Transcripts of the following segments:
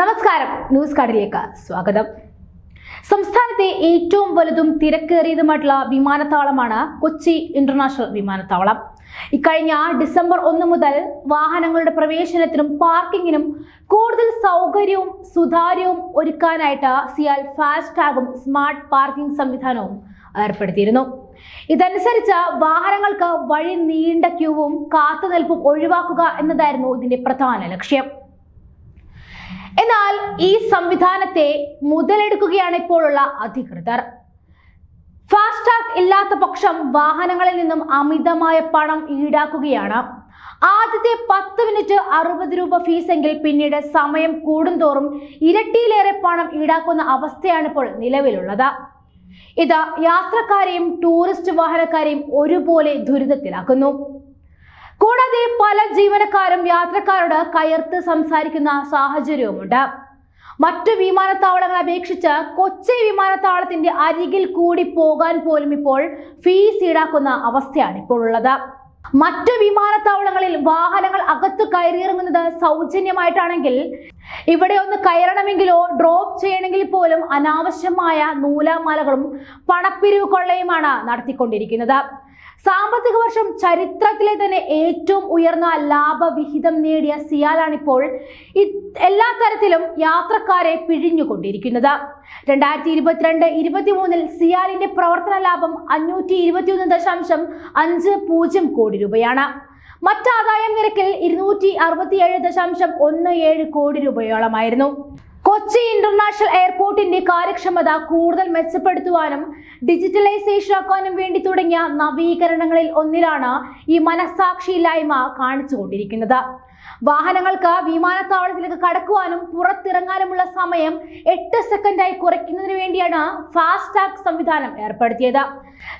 നമസ്കാരം. ന്യൂസ് കാർഡിലേക്ക് സ്വാഗതം. സംസ്ഥാനത്തെ ഏറ്റവും വലുതും തിരക്കേറിയതുമായിട്ടുള്ള വിമാനത്താവളമാണ് കൊച്ചി ഇന്റർനാഷണൽ വിമാനത്താവളം. ഇക്കഴിഞ്ഞ ഡിസംബർ ഒന്ന് മുതൽ വാഹനങ്ങളുടെ പ്രവേശനത്തിനും പാർക്കിങ്ങിനും കൂടുതൽ സൗകര്യവും സുതാര്യവും ഒരുക്കാനായിട്ട് സിയാൽ ഫാസ്ടാഗും സ്മാർട്ട് പാർക്കിംഗ് സംവിധാനവും ഏർപ്പെടുത്തിയിരുന്നു. ഇതനുസരിച്ച് വാഹനങ്ങൾക്ക് വഴി നീണ്ട ക്യൂവും കാത്തുനിൽപ്പും ഒഴിവാക്കുക എന്നതായിരുന്നു ഇതിന്റെ പ്രധാന ലക്ഷ്യം. എന്നാൽ ഈ സംവിധാനത്തെ മുതലെടുക്കുകയാണ് ഇപ്പോഴുള്ള അധികൃതർ. ഫാസ്ടാഗ് ഇല്ലാത്ത പക്ഷം വാഹനങ്ങളിൽ നിന്നും അമിതമായ പണം ഈടാക്കുകയാണ്. ആദ്യത്തെ പത്ത് മിനിറ്റ് അറുപത് രൂപ ഫീസെങ്കിൽ പിന്നീട് സമയം കൂടുന്തോറും ഇരട്ടിയിലേറെ പണം ഈടാക്കുന്ന അവസ്ഥയാണ് ഇപ്പോൾ നിലവിലുള്ളത്. ഇത് യാത്രക്കാരെയും ടൂറിസ്റ്റ് വാഹനക്കാരെയും ഒരുപോലെ ദുരിതത്തിലാക്കുന്നു. കൂടാതെ പല ജീവനക്കാരും യാത്രക്കാരോട് കയർത്ത് സംസാരിക്കുന്ന സാഹചര്യവുമുണ്ട്. മറ്റു വിമാനത്താവളങ്ങളെ അപേക്ഷിച്ച് കൊച്ചി വിമാനത്താവളത്തിന്റെ അരികിൽ കൂടി പോകാൻ പോലും ഇപ്പോൾ ഫീസ് ഈടാക്കുന്ന അവസ്ഥയാണ് ഇപ്പോൾ ഉള്ളത്. മറ്റു വിമാനത്താവളങ്ങളിൽ വാഹനങ്ങൾ അകത്തു കയറിയിറങ്ങുന്നത് സൗജന്യമായിട്ടാണെങ്കിൽ ഇവിടെ ഒന്ന് കയറണമെങ്കിലോ ഡ്രോപ്പ് ചെയ്യണമെങ്കിൽ പോലും അനാവശ്യമായ നൂലാമാലകളും പണപ്പിരിവ് കൊള്ളയുമാണ് നടത്തിക്കൊണ്ടിരിക്കുന്നത്. സാമ്പത്തിക വർഷം ചരിത്രത്തിലെ തന്നെ ഏറ്റവും ഉയർന്ന ലാഭവിഹിതം നേടിയ സിയാലാണിപ്പോൾ എല്ലാ തരത്തിലും യാത്രക്കാരെ പിഴിഞ്ഞുകൊണ്ടിരിക്കുന്നത്. രണ്ടായിരത്തി ഇരുപത്തിരണ്ട് ഇരുപത്തിമൂന്നിൽ സിയാലിന്റെ പ്രവർത്തന ലാഭം അഞ്ഞൂറ്റി ഇരുപത്തിയൊന്ന് ദശാംശം അഞ്ച് പൂജ്യം കോടി രൂപയാണ്. മറ്റാദായം നിരക്കിൽ ഇരുന്നൂറ്റി അറുപത്തിയേഴ് ദശാംശം ഒന്ന് ഏഴ് കോടി രൂപയോളമായിരുന്നു. കൊച്ചി ഇന്റർനാഷണൽ എയർപോർട്ടിന്റെ കാര്യക്ഷമത കൂടുതൽ മെച്ചപ്പെടുത്തുവാനും ഡിജിറ്റലൈസേഷൻ ആക്കാനും വേണ്ടി തുടങ്ങിയ നവീകരണങ്ങളിൽ ഒന്നിലാണ് ഈ മനസാക്ഷിയില്ലായ്മ കാണിച്ചുകൊണ്ടിരിക്കുന്നത്. വാഹനങ്ങൾക്ക് വിമാനത്താവളത്തിലേക്ക് കടക്കുവാനും പുറത്തിറങ്ങാനുമുള്ള സമയം എട്ട് സെക്കൻഡായി കുറയ്ക്കുന്നതിന് വേണ്ടിയാണ് ഫാസ്ടാഗ് സംവിധാനം ഏർപ്പെടുത്തിയത്.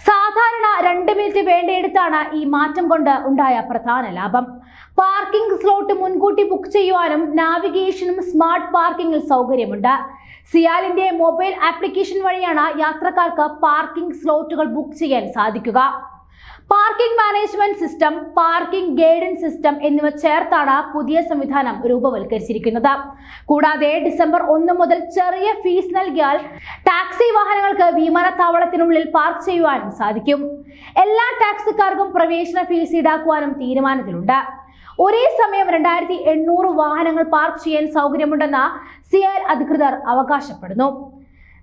സാധാരണ രണ്ട് മിനിറ്റ് വേണ്ടയെടുത്താണ് ഈ മാറ്റം കൊണ്ട് ഉണ്ടായ പ്രധാന ലാഭം. പാർക്കിംഗ് സ്ലോട്ട് മുൻകൂട്ടി ബുക്ക് ചെയ്യുവാനും നാവിഗേഷനും സ്മാർട്ട് പാർക്കിംഗിൽ സൗകര്യമുണ്ട്. സിയാലിന്റെ മൊബൈൽ ആപ്ലിക്കേഷൻ വഴിയാണ് യാത്രക്കാർക്ക് പാർക്കിംഗ് സ്ലോട്ടുകൾ ബുക്ക് ചെയ്യാൻ സാധിക്കുക. Parking management system parking guidance system എന്നിവ ചേർത്താണ് പുതിയ സംവിധാനം രൂപവൽക്കരിച്ചിരിക്കുന്നത്. കൂടാതെ ഡിസംബർ ഒന്ന് മുതൽ ചെറിയ ഫീസ് നൽകിയാൽ ടാക്സി വാഹനങ്ങൾക്ക് വിമാനത്താവളത്തിനുള്ളിൽ പാർക്ക് ചെയ്യുവാനും സാധിക്കും. എല്ലാ ടാക്സിക്കാർക്കും പ്രവേശന ഫീസ് ഈടാക്കുവാനും തീരുമാനത്തിലുണ്ട്. ഒരേ സമയം രണ്ടായിരത്തി എണ്ണൂറ് വാഹനങ്ങൾ പാർക്ക് ചെയ്യാൻ സൗകര്യമുണ്ടെന്ന് സിയാൽ അധികൃതർ അവകാശപ്പെടുന്നു.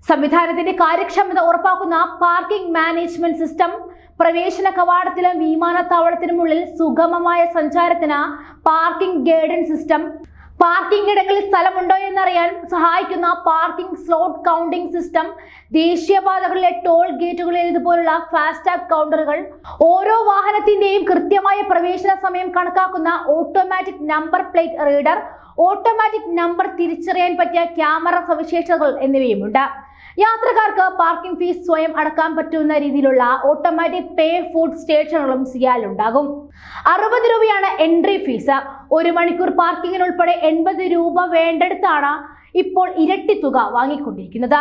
സംവിധാനത്തിന്റെ കാര്യക്ഷമത ഉറപ്പാക്കുന്ന പാർക്കിംഗ് മാനേജ്മെന്റ് സിസ്റ്റം പ്രവേശന കവാടത്തിലും വിമാനത്താവളത്തിനുമുള്ളിൽ സുഗമമായ സഞ്ചാരത്തിന് പാർക്കിംഗ് ഗൈഡൻ സിസ്റ്റം പാർക്കിംഗ് ഇടങ്ങളിൽ സ്ഥലമുണ്ടോ എന്നറിയാൻ സഹായിക്കുന്ന പാർക്കിംഗ് സ്ലോട്ട് കൗണ്ടിംഗ് സിസ്റ്റം ദേശീയപാതകളിലെ ടോൾ ഗേറ്റുകളിൽ ഇതുപോലുള്ള ഫാസ്ടാഗ് കൗണ്ടറുകൾ ഓരോ വാഹനത്തിന്റെയും കൃത്യമായ പ്രവേശന സമയം കണക്കാക്കുന്ന automatic number plate reader automatic number തിരിച്ചറിയാൻ പറ്റിയ ക്യാമറ സവിശേഷതകൾ എന്നിവയുമുണ്ട്. യാത്രക്കാർക്ക് പാർക്കിംഗ് ഫീസ് സ്വയം അടക്കാൻ പറ്റുന്ന രീതിയിലുള്ള ഓട്ടോമാറ്റിക് പേ ഫുഡ് സ്റ്റേഷനുകളും സിയാലുണ്ടാകും അറുപത് രൂപയാണ് എൻട്രി ഫീസ് ഒരു മണിക്കൂർ പാർക്കിങ്ങിനുൾപ്പെടെ എൺപത് രൂപ വേണ്ടെടുത്താണ് ഇപ്പോൾ ഇരട്ടി തുക വാങ്ങിക്കൊണ്ടിരിക്കുന്നത്.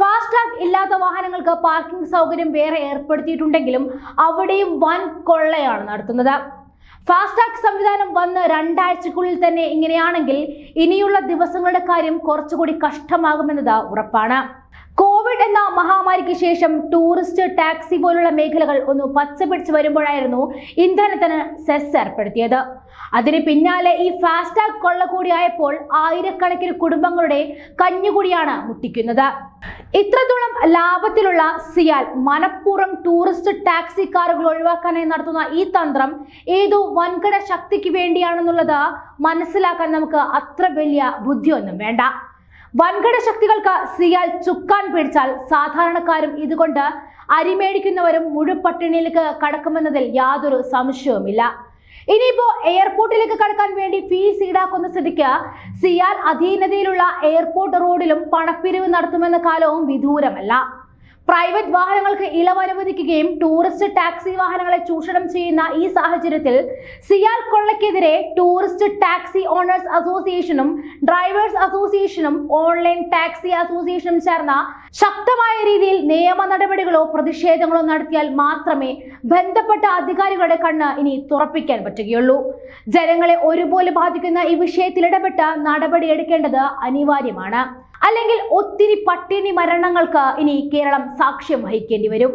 ഫാസ്ടാഗ് ഇല്ലാത്ത വാഹനങ്ങൾക്ക് പാർക്കിംഗ് സൗകര്യം വേറെ ഏർപ്പെടുത്തിയിട്ടുണ്ടെങ്കിലും അവിടെയും വൻ കൊള്ളയാണ് നടത്തുന്നത്. ഫാസ്ടാഗ് സംവിധാനം വന്ന് രണ്ടാഴ്ചക്കുള്ളിൽ തന്നെ ഇങ്ങനെയാണെങ്കിൽ ഇനിയുള്ള ദിവസങ്ങളുടെ കാര്യം കുറച്ചുകൂടി കഷ്ടമാകുമെന്നത് ഉറപ്പാണ്. കോവിഡ് എന്ന മഹാമാരിക്ക് ശേഷം ടൂറിസ്റ്റ് ടാക്സി പോലുള്ള മേഖലകൾ ഒന്ന് പച്ചപിടിച്ച് വരുമ്പോഴായിരുന്നു ഇന്ധനത്തിന് സെസ് ഏർപ്പെടുത്തിയത്. അതിന് പിന്നാലെ ഈ ഫാസ്ടാഗ് കൊള്ള കൂടിയായപ്പോൾ ആയിരക്കണക്കിന് കുടുംബങ്ങളുടെ കഞ്ഞുകൂടിയാണ് മുട്ടിക്കുന്നത്. ഇത്രത്തോളം ലാഭത്തിലുള്ള സിയാൽ മനഃപൂർവം ടൂറിസ്റ്റ് ടാക്സി കാറുകൾ ഒഴിവാക്കാനായി നടത്തുന്ന ഈ തന്ത്രം ഏതോ വൻകിട ശക്തിക്ക് വേണ്ടിയാണെന്നുള്ളത് മനസ്സിലാക്കാൻ നമുക്ക് അത്ര വലിയ ബുദ്ധിയൊന്നും വേണ്ട. വൻകിട ശക്തികൾക്ക് സിയാൽ ചുക്കാൻ പിടിച്ചാൽ സാധാരണക്കാരും ഇതുകൊണ്ട് അരിമേടിക്കുന്നവരും മുഴുപട്ടിണിയിലേക്ക് കടക്കുമെന്നതിൽ യാതൊരു സംശയവുമില്ല. ഇനിയിപ്പോ എയർപോർട്ടിലേക്ക് കടക്കാൻ വേണ്ടി ഫീസ് ഈടാക്കുന്ന സ്ഥിതിക്ക് സിയാൽ അധീനതയിലുള്ള എയർപോർട്ട് റോഡിലും പണപ്പിരിവ് നടത്തുമെന്ന കാലവും വിദൂരമല്ല. പ്രൈവറ്റ് വാഹനങ്ങൾക്ക് ഇളവ് അനുവദിക്കുകയും ടൂറിസ്റ്റ് ടാക്സി വാഹനങ്ങളെ ചൂഷണം ചെയ്യുന്ന ഈ സാഹചര്യത്തിൽ സിയാൽ കൊള്ളയ്ക്കെതിരെ ടൂറിസ്റ്റ് ടാക്സി ഓണേഴ്സ് അസോസിയേഷനും ഡ്രൈവേഴ്സ് അസോസിയേഷനും ഓൺലൈൻ ടാക്സി അസോസിയേഷനും ചേർന്ന ശക്തമായ രീതിയിൽ നിയമ നടപടികളോ പ്രതിഷേധങ്ങളോ നടത്തിയാൽ മാത്രമേ ബന്ധപ്പെട്ട അധികാരികളുടെ കണ്ണ് ഇനി തുറപ്പിക്കാൻ പറ്റുകയുള്ളൂ. ജനങ്ങളെ ഒരുപോലെ ബാധിക്കുന്ന ഈ വിഷയത്തിൽ ഇടപെട്ട് നടപടി എടുക്കേണ്ടത് അനിവാര്യമാണ്. അല്ലെങ്കിൽ ഒത്തിരി പട്ടിണി മരണങ്ങൾക്ക് ഇനി കേരളം സാക്ഷ്യം വഹിക്കേണ്ടി വരും.